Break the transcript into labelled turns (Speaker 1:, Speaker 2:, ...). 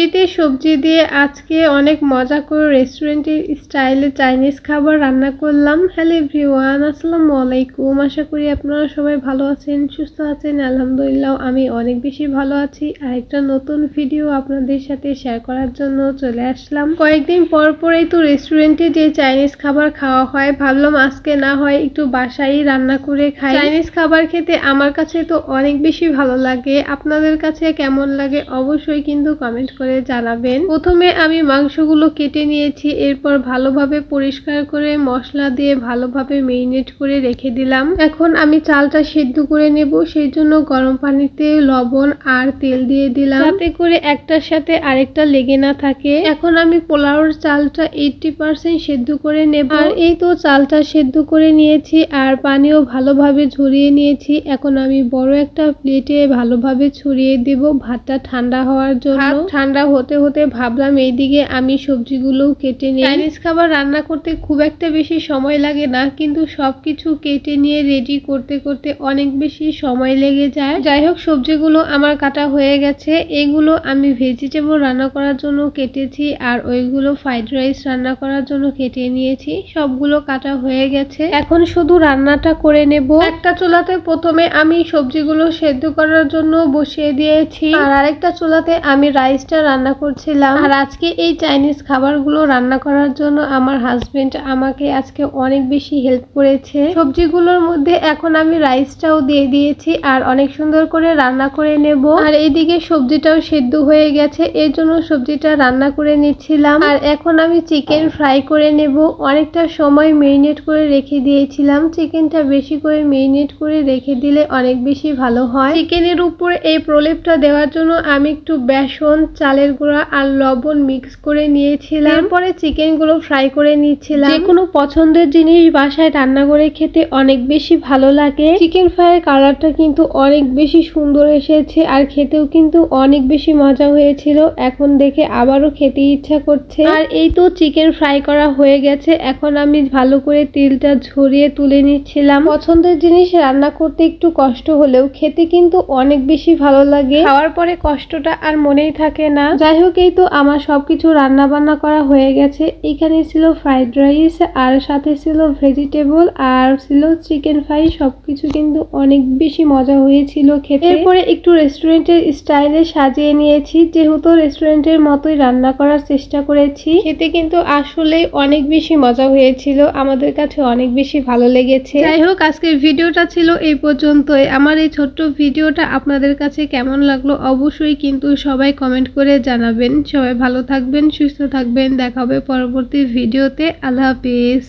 Speaker 1: শীতের সবজি দিয়ে আজকে অনেক মজা করে রেস্টুরেন্টের স্টাইলে চাইনিজ খাবার রান্না করলাম। হ্যালো এভরিওয়ান আসসালামু আলাইকুম। আশা করি আপনারা সবাই ভালো আছেন, সুস্থ আছেন। আলহামদুলিল্লাহ, আমি অনেক বেশি ভালো আছি। আর একটা নতুন ভিডিও আপনাদের সাথে শেয়ার করার জন্য চলে আসলাম। কয়েকদিন পর পরেই তো রেস্টুরেন্টে যে চাইনিজ খাবার খাওয়া হয়, ভাবলাম আজকে না হয় একটু বাসায় রান্না করে খাই। চাইনিজ খাবার খেতে আমার কাছে তো অনেক বেশি ভালো লাগে। আপনাদের কাছে কেমন লাগে অবশ্যই কিন্তু কমেন্ট করে জানাবেন প্রথমে আমি মাংসগুলো কেটে নিয়েছি, এরপর ভালোভাবে পরিষ্কার করে মশলা দিয়ে ভালোভাবে মেরিনেট করে রেখে দিলাম। এখন আমি চালটা সিদ্ধ করে নেব সেই জন্য গরম পানিতে লবণ আর তেল দিয়ে দিলাম। যাতে করে একটার সাথে আরেকটা লেগে না থাকে। এখন আমি পোলাওর চালটা এইটটি পার্সেন্ট সেদ্ধ করে নেব। আর এই তো চালটা সেদ্ধ করে নিয়েছি আর পানিও ভালোভাবে ঝরিয়ে নিয়েছি। এখন আমি বড় একটা প্লেটে ভালোভাবে ছড়িয়ে দেব ভাতটা ঠান্ডা হওয়ার জন্য। ঠান্ডা হতে হতে ভাবলাম এইদিকে আমি সবজিগুলোও কেটে নিই। চাইনিজ খাবার রান্না করতে খুব একটা বেশি সময় লাগে না, কিন্তু সবকিছু কেটে নিয়ে রেডি করতে করতে অনেক বেশি সময় লেগে যায়। যাই হোক, সবজিগুলো আমার কাটা হয়ে গেছে। এগুলো আমি ভেজিটেবল রান্না করার জন্য কেটেছি আর ওইগুলো ফ্রাইড রাইস রান্না করার জন্য কেটে নিয়েছি। সবগুলো কাটা হয়ে গেছে। এখন শুধু রান্নাটা করে নেব। একটা চুলাতে প্রথমে আমি সবজিগুলো সেদ্ধ করার জন্য বসিয়ে দিয়েছি। আর আরেকটা চুলাতে আমি রাইসটা রান্না করছিলাম। আর আজকে এই চাইনিজ খাবারগুলো রান্না করার জন্য আমার হাজবেন্ড আমাকে আজকে অনেক বেশি হেল্প করেছে। সবজিগুলোর মধ্যে এখন আমি রাইসটাও দিয়ে দিয়েছি আর অনেক সুন্দর করে রান্না করে নেব। আর এইদিকে সবজিটাও সেদ্ধ হয়ে গেছে, এর জন্য সবজিটা রান্না করে নিচ্ছিলাম। আর এখন আমি চিকেন ফ্রাই করে নেব। অনেকটা সময় মেরিনেট করে রেখে দিয়েছিলাম। চিকেনটা বেশি করে মেরিনেট করে রেখে দিলে অনেক বেশি ভালো হয়। চিকেনের উপর এই প্রলেপটা দেওয়ার জন্য আমি একটু বেসন চালের গুঁড়া আর লবণ মিক্স করে নিয়েছিলাম। এরপরে চিকেনগুলো ফ্রাই করে নিচ্ছিলাম। যে কোনো পছন্দের জিনিস বাসায় রান্না করে খেতে অনেক বেশি ভালো লাগে। চিকেন ফ্রাইয়ের কালারটা কিন্তু অনেক বেশি সুন্দর এসেছে আর খেতেও কিন্তু অনেক বেশি মজা হয়েছিল। এখন দেখে আবারও খেতে ইচ্ছা করছে। আর এই তো চিকেন ফ্রাই করা হয়ে গেছে। এখন আমি ভালো করে তেলটা ঝরিয়ে তুলে নিচ্ছিলাম। পছন্দের জিনিস রান্না করতে একটু কষ্ট হলেও খেতে কিন্তু অনেক বেশি ভালো লাগে। খাওয়ার পরে কষ্টটা আর মনেই থাকে না। যাই হোক এই তো আমার সবকিছু রান্না বান্না করা হয়ে গেছে। এখানে ছিল ফ্রাইড রাইস আর সাথে ছিল ভেজিটেবল আর ছিল চিকেন ফ্রাই সবকিছু কিন্তু অনেক বেশি মজা হয়েছিল খেতে। এরপরে একটু রেস্টুরেন্টের স্টাইলে সাজিয়ে নিয়েছি। যেহেতু রেস্টুরেন্টের মতোই রান্না করার চেষ্টা করেছি, খেতে কিন্তু আসলেই অনেক বেশি মজা হয়েছিল। আমাদের কাছে অনেক বেশি ভালো লেগেছে। যাই হোক আজকের ভিডিওটা ছিল এই পর্যন্তই। আমার এই ছোট্ট ভিডিওটা আপনাদের কাছে কেমন লাগল অবশ্যই কিন্তু সবাই কমেন্ট করে জানাবেন। সবাই ভালো থাকবেন সুস্থ থাকবেন। দেখা হবে পরবর্তী ভিডিওতে। আল্লাহ হাফিজ।